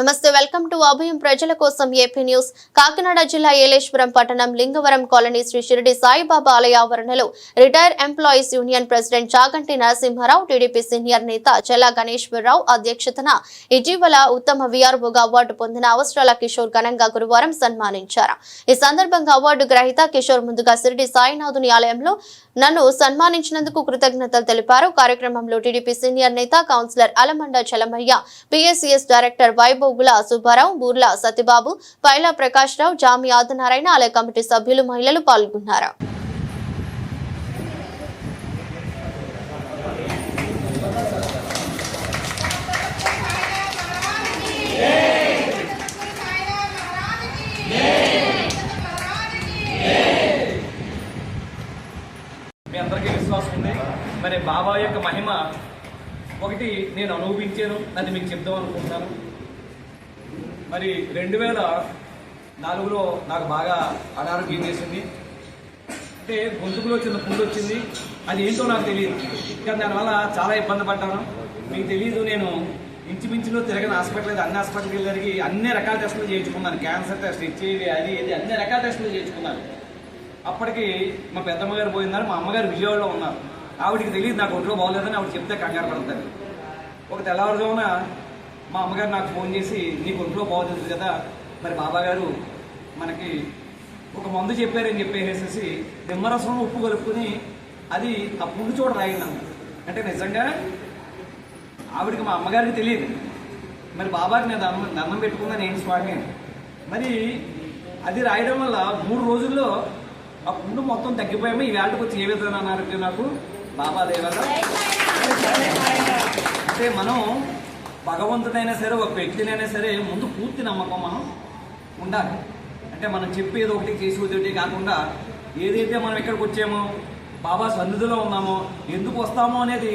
నమస్తే welcome to అభయం ప్రజల కోసం ఏపీ న్యూస్. కాకినాడ జిల్లా ఏలేశ్వరం పట్టణం లింగవరం కాలనీ శ్రీ షిరిడి సాయిబాబా ఆలయ ఆవరణలో retired employees union president Chaganti Narasimharao TDP senior నేత చెల్లా గణేశ్వరరావు అధ్యక్షతన ఇటీవల ఉత్తమ విఆర్ఓగా అవార్డు పొందిన అవసరాల కిషోర్ ఘనంగా గురువారం సన్మానించారు. ఈ సందర్భంగా అవార్డు గ్రహీత కిషోర్ ముందుగా షిరిడి సాయినాథుని ఆలయంలో నన్ను సన్మానించినందుకు కృతజ్ఞతలు తెలిపారు. కార్యక్రమంలో టీడీపీ సీనియర్ నేత councillor Alamanda Chalamayya PSCS director Vaibhav Vaibhogula Subbarao Burla Satibabu Paila Prakashrao Jami Adinarayana ఆలయ కమిటీ సభ్యులు మహిళలు పాల్గొన్నారు. మీ అందరికీ విశ్వాసం ఉంది. మరి బాబా యొక్క మహిమ ఒకటి నేను అనుభవించాను అది మీకు చెప్దాం అనుకుంటున్నాను. మరి రెండు వేల నాలుగులో నాకు బాగా అనారోగ్యం చేసింది? అంటే గొంతుకులో చిన్న పుండు వచ్చింది. అది ఏంటో నాకు తెలియదు. కానీ దానివల్ల చాలా ఇబ్బంది పడ్డాను. మీకు తెలియదు నేను ఇంచుమించులో తిరగని హాస్పిటల్ అన్ని హాస్పిటల్కి వెళ్ళి అన్ని రకాల టెస్టులు చేయించుకున్నాను. క్యాన్సర్ టెస్ట్ ఇచ్చేది అది ఇది అన్ని రకాల టెస్టులు చేయించుకున్నాను. అప్పటికి మా పెద్దమ్మ గారు పోయిందని మా అమ్మగారు విజయవాడలో ఉన్నారు. ఆవిడికి తెలియదు నాకు ఒంట్లో బాగోలేదని ఆవిడ చెప్తే కంగారు పడతాను ఒక తెల్లవారుజామున మా అమ్మగారు నాకు ఫోన్ చేసి నీకు ఒంట్లో బాగుంది కదా మరి బాబా గారు మనకి ఒక మందు చెప్పారని చెప్పేసేసి నిమ్మరసం ఉప్పు కలుపుకుని అది ఆ పుండు చోట రాయిందన్న అంటే నిజంగా ఆవిడకి మా అమ్మగారికి తెలియదు. మరి బాబాకి నేను దండం దండం పెట్టుకున్నాను నేను స్వామి మరి అది రాయడం వల్ల మూడు రోజుల్లో ఆ పుండు మొత్తం తగ్గిపోయాము ఈ వేళకు వచ్చి ఏ విధంగా అన్నారు నాకు? బాబా దేవల్ల అంటే మనం భగవంతుడైనా సరే ఒక వ్యక్తినైనా సరే ముందు పూర్తి నమ్మకం మనం ఉండాలి. అంటే మనం చెప్పేది ఒకటి చేసేది ఒకటి కాకుండా ఏదైతే మనం ఎక్కడికి వచ్చామో బాబా సన్నిధిలో ఉన్నామో ఎందుకు వస్తామో అనేది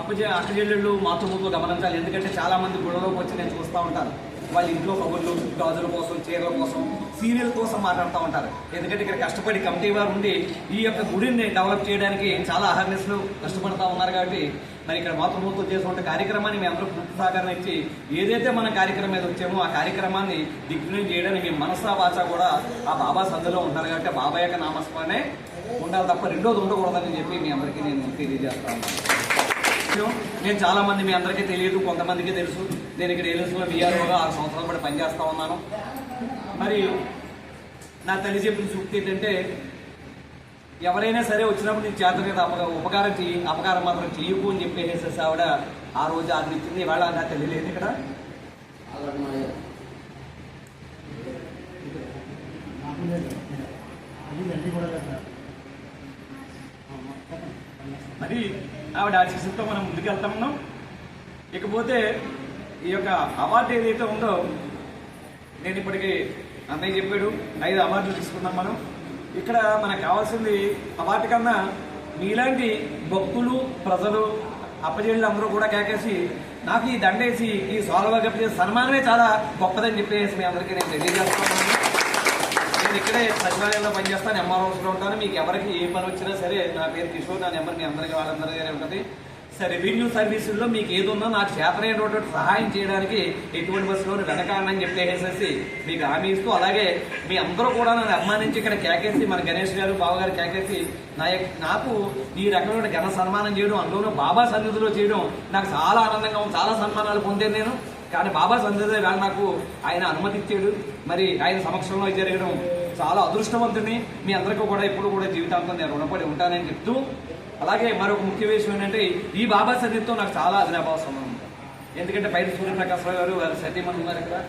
అప్పచే అక్కచెల్లెళ్ళు మాతృమూతో గమనించాలి. ఎందుకంటే చాలామంది గొడవలోకి వచ్చి నేను చూస్తూ ఉంటాను. వాళ్ళ ఇంట్లో కబుర్లు గాజుల కోసం చీరల కోసం సీరియల్ కోసం మాట్లాడుతూ ఉంటారు. ఎందుకంటే ఇక్కడ కష్టపడి కమిటీ వారు ఉండి ఈ యొక్క గుడిని డెవలప్ చేయడానికి చాలా అహర్నెస్లు కష్టపడతా ఉన్నారు కాబట్టి మరి ఇక్కడ మాతృమూర్తో చేసినటువంటి కార్యక్రమాన్ని మేము అందరూ పూర్తి సహకారం ఇచ్చి ఏదైతే మన కార్యక్రమం మీద వచ్చామో ఆ కార్యక్రమాన్ని దిగ్విజయం చేయడానికి మేము మనసా వాచ కూడా ఆ బాబా సందులో ఉంటారు కాబట్టి బాబా యొక్క నామస్మరణే ఉండాలి తప్ప రెండోది ఉండకూడదని చెప్పి మీ అందరికీ నేను తెలియజేస్తాను విషయం నేను చాలా మంది మీ అందరికీ తెలియదు కొంతమందికి తెలుసు. నేను ఇక్కడ ఏలూరులో బీఆర్ఓగా ఆరు సంవత్సరాలు కూడా పనిచేస్తా ఉన్నాను. మరి నా తల్లి చెప్పిన సూక్తి ఏంటంటే ఎవరైనా సరే వచ్చినప్పుడు నీకు చేత మీద ఉపకారం చేయి అపకారం మాత్రం చేయకు అని చెప్పేసేసి ఆవిడ ఆ రోజు ఆదరించింది ఇచ్చింది. ఇవాళ నా తల్లి లేదు ఇక్కడ. మరి ఆవిడ ఆశీస్సులతో మనం ముందుకెళ్తా ఉన్నాం. ఇకపోతే ఈ యొక్క అవార్డు ఏదైతే ఉందో నేను ఇప్పటికి అన్నయ్య చెప్పాడు ఐదు అవార్డులు తీసుకున్నాం మనం. ఇక్కడ మనకు కావాల్సింది అవార్డు కన్నా మీలాంటి భక్తులు ప్రజలు అప్పజేళ్ళు అందరూ కూడా కేకేసి నాకు ఈ దండేసి ఈ సాల్వ్ కప్పి సన్మానమే చాలా గొప్పదని చెప్పేసి మీ అందరికీ నేను తెలియజేస్తున్నాను నేను ఇక్కడే సచివాలయంలో పనిచేస్తాను ఎంఆర్ఓస్లో ఉంటాను. మీకు ఎవరికి ఏ పని వచ్చినా సరే నా పేరు కిషోర్ నా నెంబర్ మీ అందరికీ వాళ్ళందరికీ ఉంటుంది. సరే రెవెన్యూ సర్వీసుల్లో మీకు ఏదున్నా నాకు చేతనైనటువంటి సహాయం చేయడానికి ఎటువంటి బస్సులో వెనకాలని చెప్పేసేసి మీకు హామీ ఇస్తూ అలాగే మీ అందరూ కూడా నన్ను అభిమానించి ఇక్కడ కేకేసి మన గణేష్ గారు బావ గారు కేకేసి నా యొక్క- నాకు ఈ రకమైన ఘన సన్మానం చేయడం అందులోనూ బాబా సన్నిధిలో చేయడం నాకు చాలా ఆనందంగా ఉంది చాలా సన్మానాలు పొందాను నేను. కానీ బాబా సన్నిధి నాకు ఆయన అనుమతిచ్చాడు. మరి ఆయన సమక్షంలో జరగడం చాలా అదృష్టవంతుని మీ అందరికీ కూడా ఇప్పుడు కూడా జీవితాంతం నేను రుణపడి ఉంటానని చెప్తూ అలాగే మరొక ముఖ్య విషయం ఏంటంటే ఈ బాబా సతీతో నాకు చాలా అభినభావ సంబంధం. ఎందుకంటే పైన సూర్యప్రకాశ్ రావు గారు వారి సతీమణి ఉన్నారు ఇక్కడ